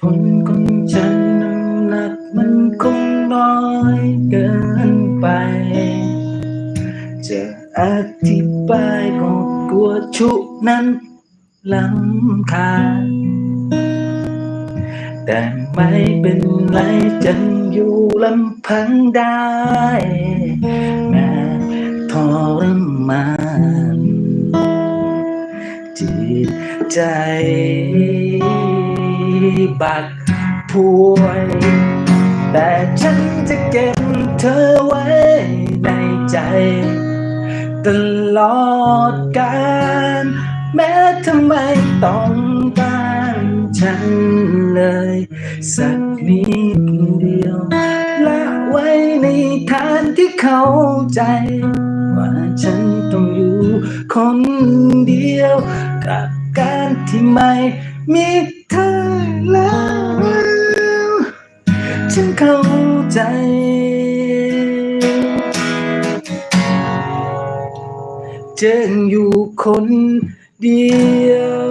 ผลของฉันน้ำหนักมันคงน้อยเกินไป จะอธิบายก็กลัวชุนั้นลำคาญแต่ไม่เป็นไรฉันอยู่ลำพังได้แม้ทรมานจิตใจ บักพวย แต่ฉันจะเก็บเธอไว้ในใจ ตลอดกาลแม้ทำไมต้องการฉันเลย สักนิดเดียวละไว้ในทานที่เข้าใจ ว่าฉันต้องอยู่คนเดียว กับการที่ไม่มีเธอ แล้วฉันเข้าใจจึงอยู่คนเดียว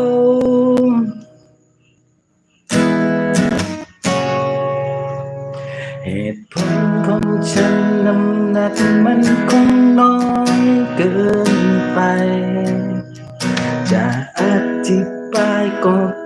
เหตุผลของฉันน้ำหนักมันคงน้อยเกินไป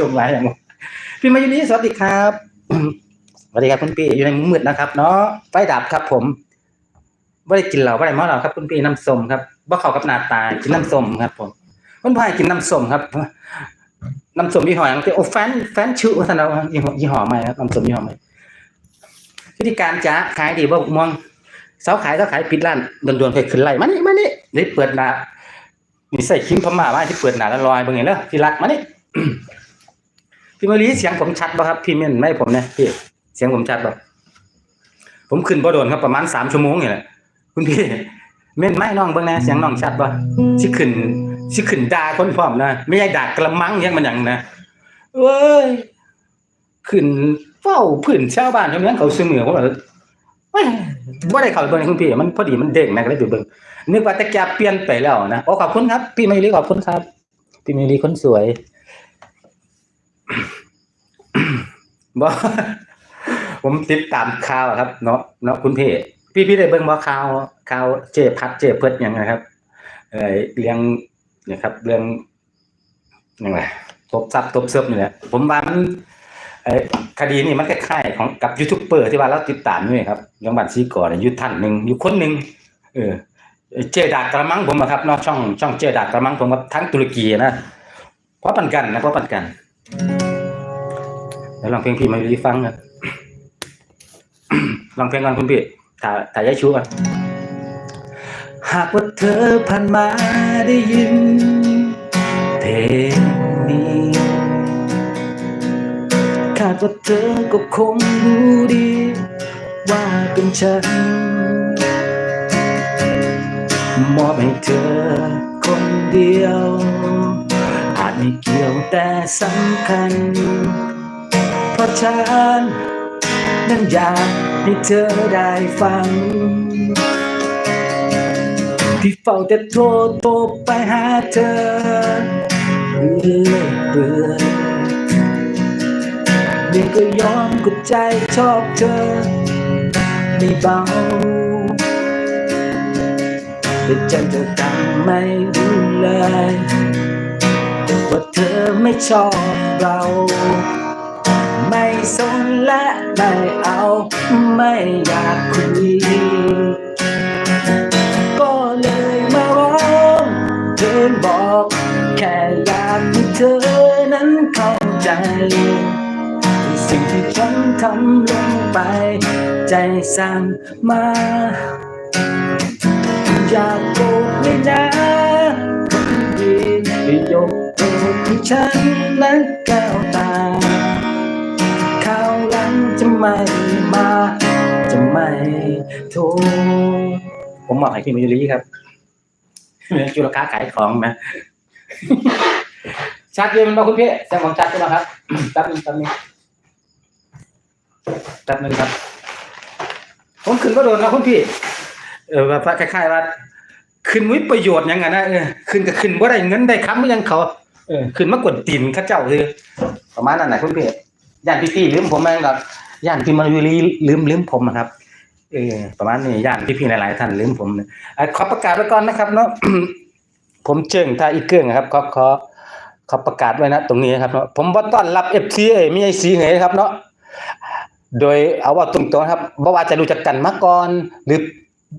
ส่งไลน์อย่างพี่มายุรีสวัสดีครับสวัสดีครับคุณพี่อยู่ในมืดนะครับ เนาะไฟดับครับ ผมไม่ได้กินเหล้าไม่ได้เมาเหล้าครับ คุณพี่น้ำส้มครับบ่เข้ากับหน้าตากินน้ำส้มครับ ผมคุณพ่ายกินน้ำส้มครับน้ำส้มยี่ห้ออย่างที่โอ้แฟนแฟนชื่อว่าท่านเรายี่ห้อยี่ห้อใหม่ครับน้ำส้มยี่ห้อใหม่วิธีการจะขายดีบ่มองเสาขายเสาขายปิดร้านด่วนๆเคยขึ้นไล่มานี่มานี่นี่เปิดหน้าน ใส่คิมพม่ามาที่เปิดหนาแล้วลอยเบิ่งเห็นแล้วที่รักมานี่พี่มารีเสียงผมชัดป่ะครับพี่เม่นไม่ผมเนี่ยพี่เสียงผมชัดป่ะผมขึ้นบ่โดนครับประมาณสามชั่วโมงนี่แหละคุณพี่เม่นไม่น้องเบิ่งน่เสียงน้องชัดป่ะสิขึ้นสิขึ้นด่าคนพร้อมนะไม่ใช่ด่ากระมังยังมันหยังนะเว้ยขึ้นเฝ้าพื้นชาวบ้านชาวเมืองเขาเสมอว่าแบบเว้ยบ่ได้เข้าไปเบิ่งคุณพี่มันพอดีมันเด้งนะก็เลยไปเบิ่งนึกว่าตะแกเปลี่ยนไปแล้วนะโอ้ขอบคุณครับ พี่มารีขอบคุณครับ พี่มารีคนสวยบ่ผมติดตามข่าวครับ เนาะเนาะคุณพี่พี่พี่ได้เบิ่งบ่ข่าวข่าวเจพัดเจเพิดยังไงครับ เอ่อเรื่องนี่ยครับ เรื่องยังไงตบซับตบเซิบนี่แหละผมว่ามัน คดีนี้มันคล้ายๆของกับยูทูบเบอร์ที่ว่าเราติดตามนี่ครับยังบัตรซีก่อนอยู่ท่านหนึ่งอยู่คนหนึ่งเออ เจดากระมังผมอะครับนาะช่องช่องเจดากระมังผมกับทั้งตุรกีนะเพราะปันกันนะเพราะปันกันเดี๋ยวลองเพลงพี่มารีฟังกันลองเพลงกันคุณพี่ถ่ายถ่ายยายชูกันหากว่าเธอผ่านมาได้ยินเพลง ว่าเธอก็คงรู้ดี ว่าเป็นฉัน มอบให้เธอคนเดียว อาจไม่เกี่ยวแต่สำคัญ เพราะฉัน นั้นอยากให้เธอได้ฟัง ที่เฝ้าแต่โทรโทรไปหาเธอเรื่อยเปื่อยเดี๋ ยวก็ยอมกดใจชอบเธอ ไม่เบา แต่ฉันจะทำไม่รู้เลย ว่าเธอไม่ชอบเรา ไม่สนและไม่เอา ไม่อยากคุย ก็เลยมาร้องเธอบอก แค่อยากให้เธอนั้นเข้าใจ สิ่งที่ฉันทำลงไป ใจสั่งมา อยากโกรธไม่นะคนดียกโทษให้ฉันนั้นแก้วตาข้าวหลังจะไม่มา จะไม่โทรผมบอกให้พี่มิยุรีครับจุลค้าขายของนะชัดเจนมันบอกคุณพี่แสงของชัดใช่ไหมครับแป๊บนึงแป๊บนึง แป๊บนึงครับ ผมขึ้นก็โดนนะคุณพี่ เออแบบคล้ายๆว่าขึ้นวิประโยชน์ยังไงนะเออขึ้นก็ขึ้นว่าได้เงินได้คำไม่ยังเขาเออขึ้นมากดตีนข้าเจ้าคือประมาณนั้นนะคุณพี่ย่านพี่ๆลืมผมไหมครับย่านพี่มายุรีลืมลืมผมนะครับเออประมาณนี้ย่านพี่ๆหลายๆท่านลืมผมนะอะขอประกาศไว้ก่อนนะครับเนาะผมเจิงถ้าอีกเกื้องนะครับก็ขอขอประกาศไว้นะตรงนี้ครับเนาะผมบ่ต้อนรับ FC เอมีไอ้สีเหยครับเนาะ โดยเอาว่าตรงๆครับบ่ว่าจะรู้จักกันมาก่อน หรือ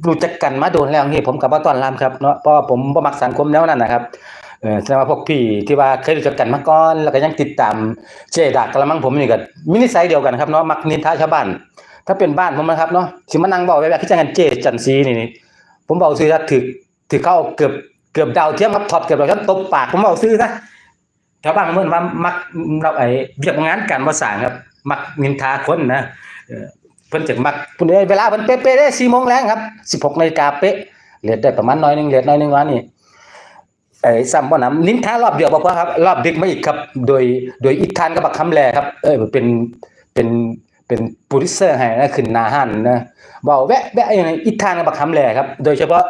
รู้จักกันมาโดนแล้วนี่ผมก็บ่ต้อนรับครับเนาะเพราะผมบ่มักสังคมแนวนั้นนะครับเออแสดงว่าพวกพี่ที่ว่าเคยรู้จักกันมาก่อน แล้วก็ยังติดตามเจดักกะละมังผมนี่ก็มีนิสัยเดียวกันครับเนาะมักนินทาชาวบ้านถ้าเป็นบ้านผมนะครับเนาะสิมานั่งเว้าแบบที่จังกันเจจันซีนี่นี่ผมเว้าซื่อถึกถึกเข้าเกือบเกือบดาวเทียมครับถอดเกือบดาวเทียมตบปากผมเอาซื้อซะชาวบ้านเมื่อนว่ามักเราไอ้เรียกงานการภาษาครับ มักนินทาคนนะเพิ่นจะมักเพิ่นได้เวลาเพิ่นเป๊ะๆได้4โมงแรงครับ16นาฬิกาเป๊ะเหลียดได้ประมาณน้อยหนึงเหลียดน้อยหนึงว่านี่ไอ้ซ้ำบ่นำนินทารอบเดียวบ่พอครับรอบดึกมาอีกครับ โดยโดยอีกทานกับบักคำแลครับ เอ้ยเป็นเป็นเป็นโปรดิวเซอร์ให้นะขึ้นนาหันนะเว้าแวะแวะอย่างไรอีกทานกับบักคำแลครับ โดยเฉพาะ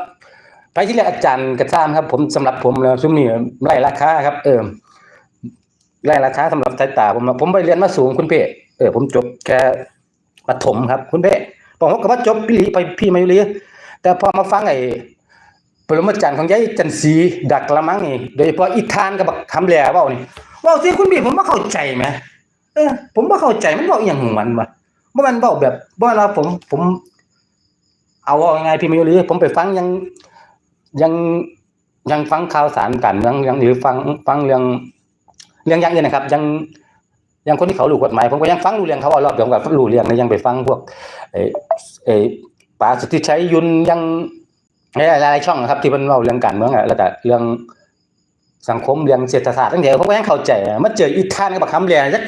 ไปที่เรียกอาจารย์กระซ้ำครับ ผมสำหรับผมแล้วซุ้มนี่ไล่ราคาครับเออ ไล่ราคาสำหรับสายตาผมผมไปเรียนมาสูงคุณเป้เออผมจบแค่ปฐมครับ คุณเป้ผมก็ว่าจบปีหลีไปพี่มายุรีแต่พอมาฟังไอ้ปรมาจารย์ของยายจันทรีดักละมังนี่โดยเฉพาะอีทานกับบักคำแหล่ว้านี่ว้าสิคุณพี่ผมบ่เข้าใจแหมเออ ผมบ่เข้าใจมันเว้าอีหยังของมันวะบ่แม่นเว้าแบบบ่ว่าผมผม เอาว่ายังไงพี่มายุรีผมไปฟังยังยังยังฟังข่าวสารกันยังยังหรือฟังฟังเรื่อง เรื่องอย่างอื่นนะครับ ยังยังคนที่เขารู้กฎหมายผมก็ยังฟังรู้เรื่องเขาเอารอบเดียวกับรู้เรื่องนะยังไปฟังพวกเออเออป๋าสุทธิชัยยุนยังหลายๆช่องนะครับ ที่มันเล่าเรื่องการเมืองอะแล้วก็เรื่องสังคมเรื่องเศรษฐศาสตร์ตั้งแต่ผมก็ยังเข้าใจมาเจออีกท่านกับบักคำเรียนจัก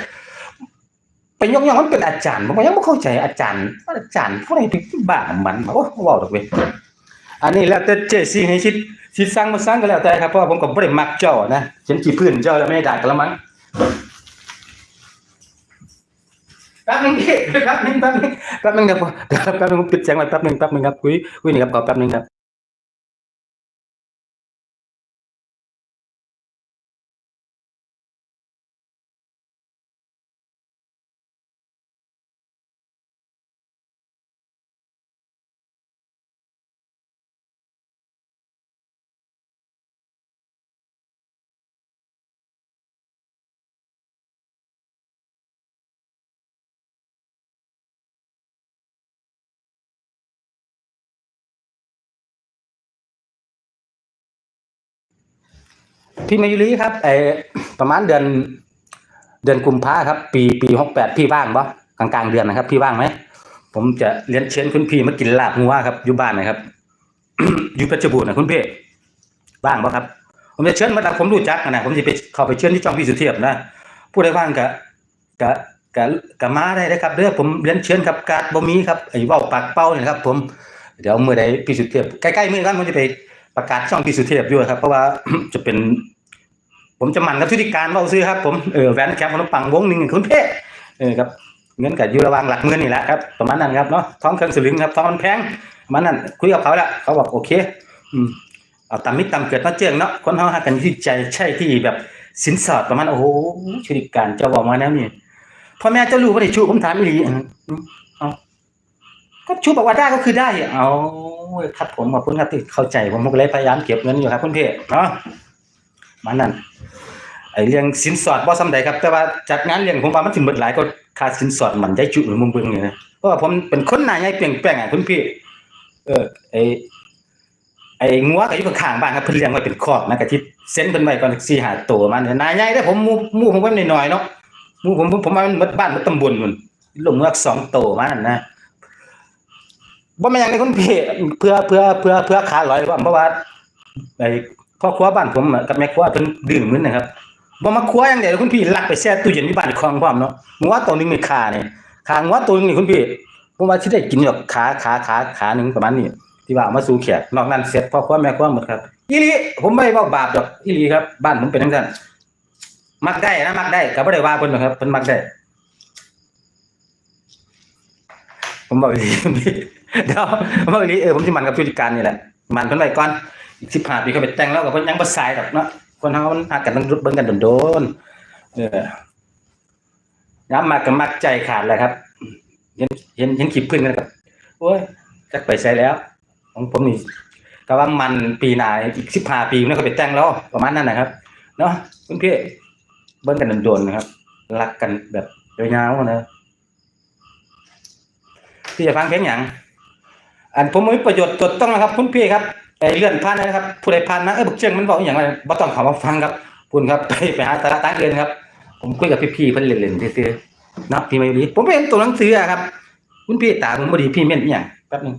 ไปยกย่องมันเป็นอาจารย์ผมก็ยังไม่เข้าใจอาจารย์อาจารย์ผู้ใดถึงบ้ามันโอ้เว้าดอกเวอันนี้แล้วแต่เจซี่ให้ชิด สิสร้างมาสร้างก็แล้วแต่ครับเพราะผมก็ไม่ได้มักเจ้านะฉันขี้พื้นเจ้าแล้วไม่ได้ด่ากันละมั้งแป๊บนึงพี่แป๊บนึงแป๊บนึงแป๊บนึงครับแป๊บนึงผมปิดเสียงไว้แป๊บนึงแป๊บนึงครับคุยคุยนี่ครับขอแป๊บนึงครับ พี่มายุรีครับไอประมาณเดือน เดือนกุมภาครับ ปีปีหกแปดพี่ว่างปะกลางกลางเดือนนะครับ พี่ว่างไหมผมจะเรียนเชิญคุณพี่มากินลาบงัวครับอยู่บ้านนะครับอยู่เพชรบูรณ์นะคุณพี่ว่างปะครับ ผมจะเชิญมาแต่ผมรู้จักนะผมจะไปเข้าไปเชิญที่จองพี่สุเทพนะผู้ใดว่างกะกะกะกะมาได้นะครับเด้อผมเรียนเชิญครับการบ่มีครับไอ้ว้าปากเป้าเนี่ยครับ ผมเดี๋ยวเมื่อใดพี่สุเทพใกล้ๆมื้อนั้นผมจะไปประกาศช่องพี่สุเทพด้วยครับ เพราะว่าจะเป็น ผมจะหมั่นกับธุรการเว้าซื้อครับผมเออแหวนแคมป์ขนมปังวงหนึ่งคุณเพ่เออครับเงินก็อยู่ระวางหลักหมื่นนี่แหละครับประมาณนั้นครับเนาะท้องเครื่องสลึงครับท้องมันแพงประมาณนั้นคุยกับเขาแล้วเขาบอกโอเคอืมเอาตามมิตรตามเกิดมาเจืองเนาะคนเฮาหากันที่ใจใช่ที่แบบสินสอดประมาณโอ้โหชุดิการเจ้าบอกมาแล้วนี่พ่อแม่เจ้ารู้ว่าได้ชูผมถามอีหลีอืมเอาก็ชูบอกว่าได้ก็คือได้เอาครับผมขอบคุณครับที่เข้าใจผมผมก็เลยพยายามเก็บเงินอยู่ครับคุณเพ่เนาะ มานั่นไอ้เรื่องสินสอดบ่ซ้ำใดครับ แต่ว่าจัดงานเลี้ยงผมว่ามันสิเบิดหลายก็ค่าสินสอดมันได้จุหรือมุมเบิ่งนี่นะเพราะว่าผมเป็นคนหน้าใหญ่เปลี่ยงแปลงอะคุณพี่ เออไอ้ไอ้งัวก็อยู่ข้างบ้านครับเพิ่นเลี้ยงไว้เป็นคอกนะกะทิเซ็นเพิ่นไว้ก่อน4 5ตัวมันน้าใหญ่เด้ผมมูมูผมไว้น้อยๆเนาะมูผมผมผมว่ามันหมดบ้านหมดตำบลพุ่นลงเงือก2ตัวมานั่นนะบ่แม่นหยังเลยคุณพี่เพื่อเพื่อเพื่อเพื่อขาลอยว่าเพราะว่าไอ้ พ่อครัวบ้านผมอะกับแม่ครัวเพิ่นดื้อมึนนะครับบ่มาครัวอย่างเดียวคุณพี่ลักไปแช่ตู้เย็นที่บ้านคลองพร้อมเนาะงัวตัวหนึงนี่ขาเนี่ยขางัวตัวหนึงนี่คุณพี่ผมว่าสิได้กินแบบขาขาขาขาหนึงประมาณนี้ที่ว่าเอามาสู่แขกนอกนั้นเสร็จพ่อครัวแม่ครัวหมดครับอีหลีผมไม่เว้าบาปดอกอีหลีครับ บ้านผมเป็นจังซั่นมักได้นะมักได้ก็บ่ได้ว่าเพิ่นหรอกครับเพิ่นมักได้ผมบอกอีหลีเดี๋ยวผมบอกอีหลีเออผมสิมันกับผู้จัดการนี่แหละมันเพิ่นไว้ก่อน อีก15ปีเขาไปแต่งแล้วก็เพิ่นยังบ่สายดอกเนาะคนเฮามันหักกันต้องเบิ่งกันโดนๆเออย้ำมากก็มักใจขาดแหละครับ เห็นเห็นเห็นคลิปเพื่อนกันครับโอ้ยจักไปใส่แล้ว ของผมนี่ก็ว่ามันปีหน้าอีก15ปีมันก็ไปแต่งแล้วประมาณนั้นนะครับ เนาะคุณพี่เบิ่งกันโดนๆนะครับรักกันแบบยาวๆนะพี่จะฟังเพลงหยังอันผมมีประโยชน์จดต้องนะครับ คุณพี่ครับ ไอ้เลื่อนผ่านนะครับ ผู้ใดผ่านนะเอ้บักเชียงมันบอกอย่างไรบ่ต้องเขอมาฟังครับคุณครับไปไปหาตลาดตั้งเรียนครับ ผมคุยกับพี่ๆเพิ่นเล่นๆซื่อๆนะพี่ไม่ดีผมไปเห็นตัวหนังสืออะครับ คุณพี่ตาผมบ่ดีพี่เม่นอีหยังแป๊บนึง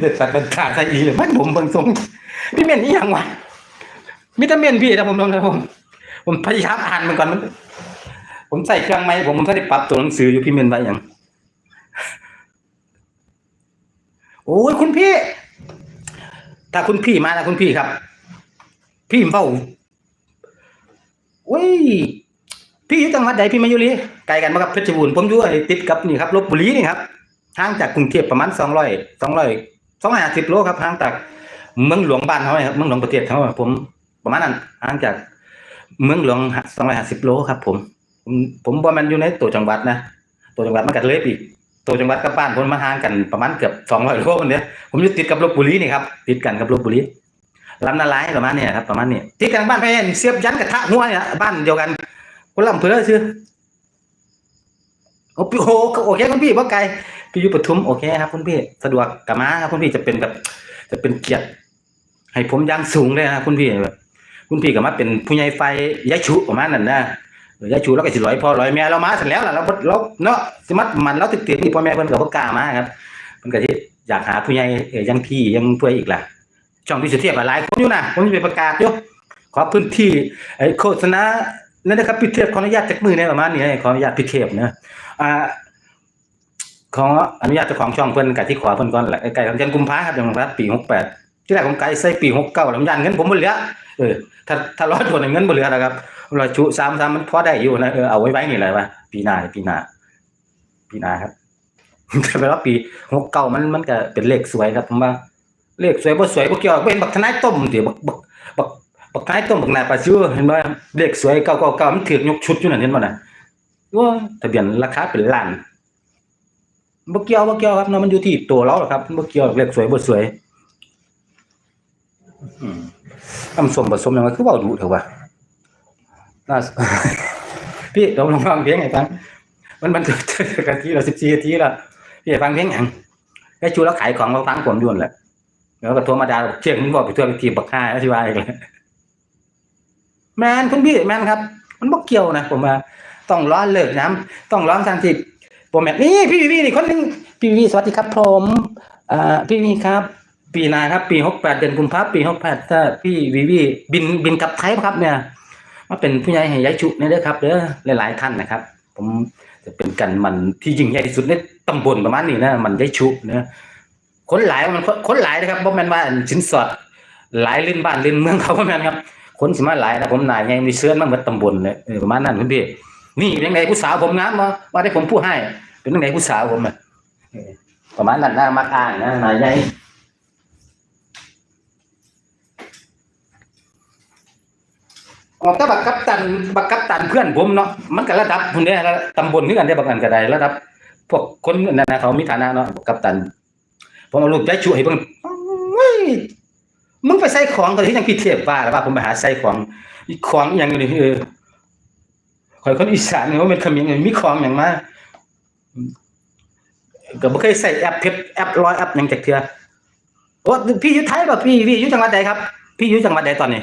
เด็ดสัตว์เป็นขาดใส่อีเลยมันผมเบิ่งทรงพี่เม่นอีหยังวะมีแต่เม่นพี่แต่ผมผมผมผมพยายามอ่านมันก่อนมันผมใส่เครื่องไม้ผมผมได้ปรับตัวหนังสืออยู่พี่เม่นไว้หยัง โอ้ยคุณพี่ ถ้าคุณพี่มานะคุณพี่ครับ พี่เฝ้าโอ้ยพี่อยู่จังหวัดใดพี่มาอยู่ลีไกลกันมากับเพชรบูรณ์ผมอยู่ไอติดกับนี่ครับลบบุรีนี่ครับห่างจากกรุงเทพประมาณสองร้อยสองร้อยสองร้อยห้าสิบโลครับห่างจากเมืองหลวงบ้านเขาครับเมืองหลวงประเทศเขาอะผมประมาณนั้นห่างจากเมืองหลวงสองร้อยห้าสิบโลครับ ผม ผมผมบ่มันอยู่ในตัวจังหวัดนะตัวจังหวัดมันก็เลยอีก ตัวจังหวัดกับบ้านผมมาห่างกันประมาณเกือบสองร้อยโลคนเนี้ยผมอยู่ติดกับลบบุรีนี่ครับติดกันกับลบบุรีลำนาลายประมาณเนี้ยครับประมาณนี้ติดกันบ้านแพนเสียบยันกระทะหัวเนี่ยบ้านเดียวกันคนลำเพื่อชื่อโอ้โหโอเคคุณพี่บ่ไกลพี่อยู่ปทุมโอเคครับคุณพี่สะดวกกับมาครับคุณพี่จะเป็นแบบ จะเป็นเกียรติให้ผมอยังสูงเลยนะคุณพี่แบบคุณพี่ก็มาเป็นผู้ใหญ่ไฟยายชุประมาณนั้นนะ ยายชูแล้วก็สิร้อยพอร้อยแม่เรามาเสร็จแล้วล่ะเราเราเนาะสิมัดมันเราติดติดนี่พ่อแม่เพิ่นก็บ่กล้ามาครับเพิ่นก็ที่อยากหาผู้ใหญ่เอ่อยังพี่ยังผู้อีกล่ะช่องพิเศษเทียบหลายคนอยู่นะผมจะไปประกาศอยู่ขอพื้นที่ไอ้โฆษณานั่นนะครับพิเทพขออนุญาตจากมือเนี่ยประมาณนี้ขออนุญาตพิเทพนะอ่าขออนุญาตเจ้าของช่องเพิ่นกับที่ขอเพิ่นก่อนแหละไก่ของเดือนกุมภาครับเดือนกุมภาพันธ์ปี68 ที่แรกผมไกลใส่ปี69แล้วผมยันเงินผมบ่เหลือเออถ้าถ้ารอดตัวเงินบ่เหลือนะครับเราชุสามสามมันพอได้อยู่นะเออเอาไว้ไว้นี่แหละว่าปีหน้าปีหน้าปีหน้าครับแต่แปลว่าปีหกเก้ามันมันก็เป็นเลขสวยครับผมว่าเลขสวยบ่สวยบ่เกี่ยวเป็นบักทนายต้มเดี๋ยวบักบักบักบักทนายต้มบักนายปลาซิวเห็นบ่เลขสวยเก้าเก้าเก้ามันถือยกชุดอยู่นั่นเห็นบ่น่ะว่าทะเบียนราคาเป็นล้านบ่เกี่ยวบ่เกี่ยวครับเนาะมันอยู่ที่ตัวเราหรอกครับบ่เกี่ยวเลขสวยบ่สวย อืมทำสมผสมยังไงคือเว้าดุเถอะวะน่าพี่ลองลองฟังเพลงให้ฟังมันมันเกันทีเราสิบสี่ทีล้วพี่ให้ฟังเพลงหยังไอ้ชูแล้วขายของเราฟังผมด่วนแหละแล้วก็โทรมาดาเชี่ยงมึงบอกไปทั่วไปทีบักค่าแล้วที่ว่าอีกเลยแมนคุณพี่แมนครับ มันบ่เกี่ยวนะผมว่าต้องร้อนเลิกน้ำต้องร้อนทางที่ผมแบบนี่พี่วีนี่คนนึงพี่วีสวัสดีครับผมอ่าพี่วีครับ ปีนาครับ ปีหกแปดเดือนกุมภาพันธ์ปีหกแปดถ้าพี่วีวีบินบินกลับไทยปะครับเนี่ยมาเป็นผู้ใหญ่ให้ยายชุนี่ด้อครับเด้อหลาย ๆ ท่านนะครับ ผมจะเป็นกันมันที่ยิ่งใหญ่ที่สุดในตำบลประมาณนี้นะมันยายชุนะคนหลายมันคนหลายนะครับบ่แม่นว่าสินสอดหลายลิ้นบ้านลิ้นเมืองเขาบ่แม่นครับคนสิมาหลายนะผมนายใหญ่มีเสื้อมาหมดตำบลเลยประมาณนั้นคุณพี่นี่เป็นไงผู้สาวผมงามบ่ว่าได้ผมผู้ให้เป็นไงผู้สาวผมอะประมาณนั้นนะมักอ้างนะนายให ออกแต่บักกัปตันบักกัปตันเพื่อนผมเนาะมันก็ระดับพุ่นเด้ระดับตำบลคือกันได้บักกันก็ได้ระดับ พวกคนนั่นนะเขามีฐานะเนาะบักกัปตันผมเอารูปใจช่วยเบิ่งมึงไปใส่ของก็ที่ยังพี่เทพว่าแล้วว่าผมไปหาใส่ของของอย่างนี้เออข่อยคนอีสานเนี่ยว่าเป็นคำยังไงมีของอย่างมาก็บ่เคยใส่แอปเพชรแอปร้อยแอปยังจักเทือโอ้พี่อยู่ไทยป่ะพี่พี่อยู่จังหวัดใดครับ พี่อยู่จังหวัดใดตอนนี้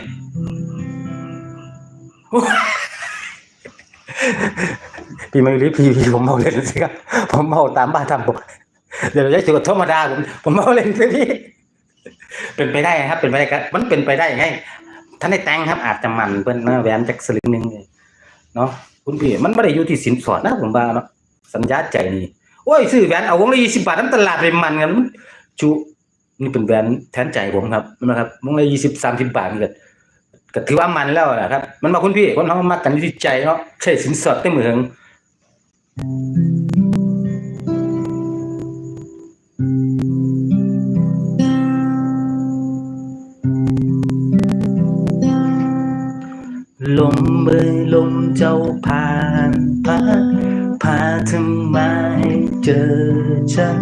พี่ไม่รีบพี่พี่ผมเมาเล่นสิครับผมเมาตามบ้านตามผมเดี๋ยวเราจะถือธรรมดาผมผมเมาเล่นสิพี่เป็นไปได้ครับ เป็นไปได้ครับมันเป็นไปได้ไงท่านได้แต่งครับ อาจจะมันเพิ่นนะแหวนจากสลึงหนึ่งเนาะคุณพี่มันไม่ได้อยู่ที่สินสอดนะผมว่าเนาะสัญญาใจนี่โอ้ยซื้อแหวนเอาวงละยี่สิบบาทน้ำตลาดไปมันกันมันจุนี่เป็นแหวนแทนใจผมครับนะครับวงละยี่สิบสามสิบบาทนี่ก็ ก็ถือว่ามันแล้วนะครับ มันมาคุณพี่คนเขามักกันที่ใจเนาะใช่สินสอดได้เหมือนลมเอ่ยลมเจ้าผ่านพาพาเธอมาให้เจอฉัน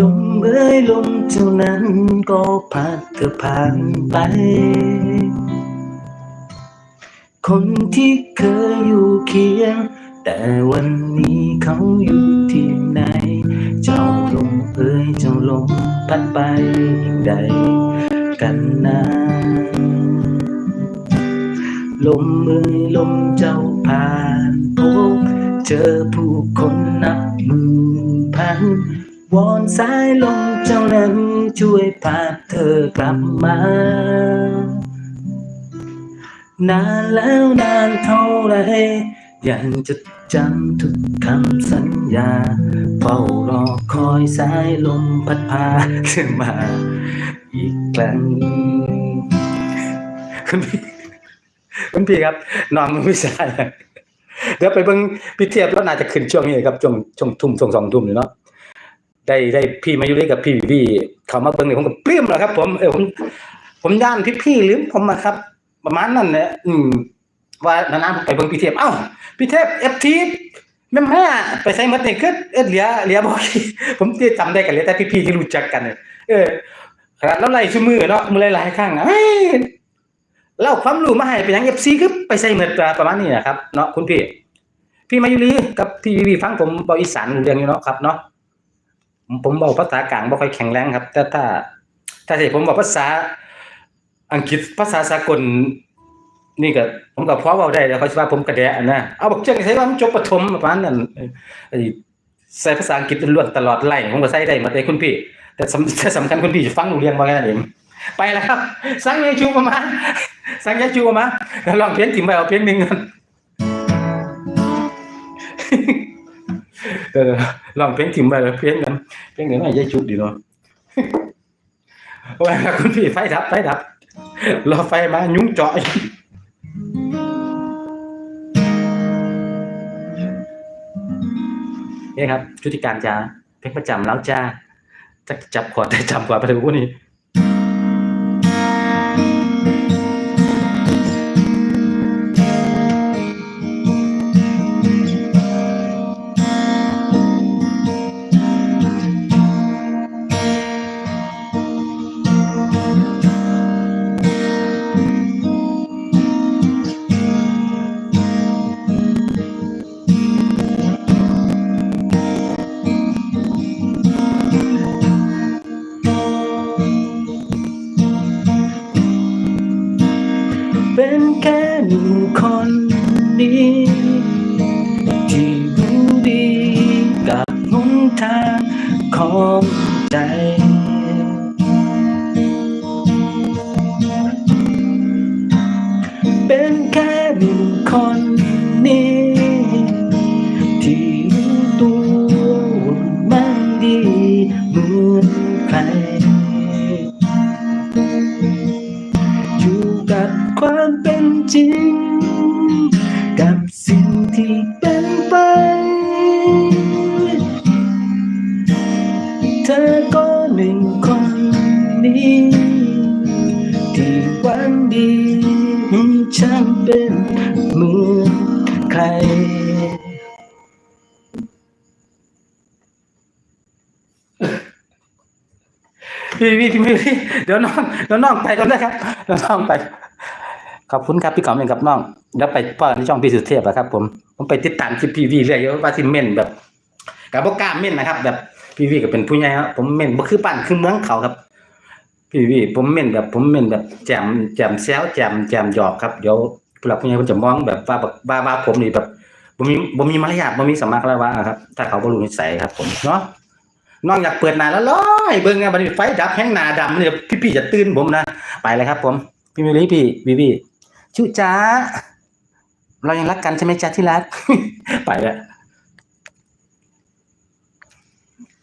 ลมเอ่ยลมเจ้านั้นก็พัดเธอผ่านไป คนที่เคยอยู่เคียง แต่วันนี้เขาอยู่ที่ไหน เจ้าลมเอ่ยเจ้าลมพัดไปใดกันนะลมเอ่ยลมเจ้าผ่านพบเจอผู้คนนับหมื่นพันวอนสายลมเจ้านั้นช่วยพาเธอกลับมา นานแล้วนานเท่าไรยังจะจำทุกคำสัญญาเฝ้ารอคอยสายลมพัดพาเธอมา อีกครั้งคุณพี่คุณพี่ครับ นอนมันไม่ใช่เดี๋ยวไปเบิ่งพี่เทียบแล้วน่าจะขึ้นช่วงนี้ครับช่วงช่วงทุ่มช่วงสองทุ่มเนาะได้ได้พี่มาอยู่ด้วยกับพี่พี่เขามาเบิ่งเนี่ยผมก็ปลื้มแล้วครับ ผมเออผมผมย่านพี่พี่ลืมผมอะครับ ประมาณนั้นเนี่ยอืม ว่านานๆไปเบิ่งพี่เทพเอ้าพี่เทพเอฟทีแม่แม่ไปใช้หมดนี่คือเอ็ดเหลียเหลียบ่ผมที่จำได้กันเลยแต่พี่ๆที่รู้จักกันเนี่ยเออขนาดเราไล่ซุมือเนาะมือหลายๆครั้งอะเอ้ยเล่าความรู้มาให้เป็นหยัง FC คือไปใส่หมดประมาณนี้นะครับเนาะคุณพี่ พี่มายุรีกับพี่วีฟังผมเบาอีสานเรื่องอยู่เนาะครับเนาะผมผมเบาภาษากลางบ่ค่อยแข็งแรงครับ แต่ถ้า ถ้าสิผมบอกภาษา อังกฤษภาษาสากล นี่ก็ผมก็พอเว้าได้แล้วเขาสิว่าผมกระแดะนะเอาบักเจ้งใส่ว่ามันจบประถมประมาณนั้นออไอ้ใส่ภาษาอังกฤษล้วนตลอดไล่ผมก็ใส่ได้มดเลยคุณพี่แต่สำแต่สำคัญคุณพี่จะฟังรู้เรื่องบ่แค่นั้นเองไปแล้วครับ สังยายชูมามาสั่งยายชูมาแล้วลองเพลงถิ่มไปเอาเพลงหนึงกันเออลองเพลงถิ่มไปแล้วเพลงกันเพลงหนึงให้ยายชูดีเนาะว่าคุณพี่ไฟดับไฟดับ รอไฟมายุ้งเจาะนี่ครับชุติการจ้าเพลงประจำแล้วจ้าจะจับขวดได้จำกว่าไปถึงพวกนี้ พี่พี่พี่พี่เดี๋ยวน้องเดี๋ยวน้องไปก่อนนะครับเดี๋ยวน้องไปขอบคุณครับพี่กอมเองครับน้องเดี๋ยวไปพ่อนที่ช่องพี่สุเทพอะครับ ผมผมไปติดตามคลิปพี่วีเรื่อยๆว่าที่เม่นแบบกับบ่กล้าเม่นนะครับ แบบพี่วีก็เป็นผู้ใหญ่ครับผมเม่นบ่คือบ้านคือเมืองเขาครับ พี่วีผมเม่นแบบ ผมเม่นแบบแจมแจมแซวแจมแจมหยอกครับเดี๋ยวผู้หลักผู้ใหญ่เพิ่นจะมองแบบว่าแบบว่าว่าผมนี่แบบบ่มีบ่มีมารยาทบ่มีสมรรถนะว่าครับ ถ้าเขาบ่รู้นิสัยครับ ผมเนาะ น้องอยากเปิดหน้าแล้วร้อยเบิ้งไงบัดนี้ไฟดับแห้งหน้าดำเนี่ยพี่ๆจะตื่นผมนะไปเลยครับ ผม พี่มิลี่พี่บีบีชุจ้าเรายังรักกันใช่ไหมจ้าที่รักไปแล้ว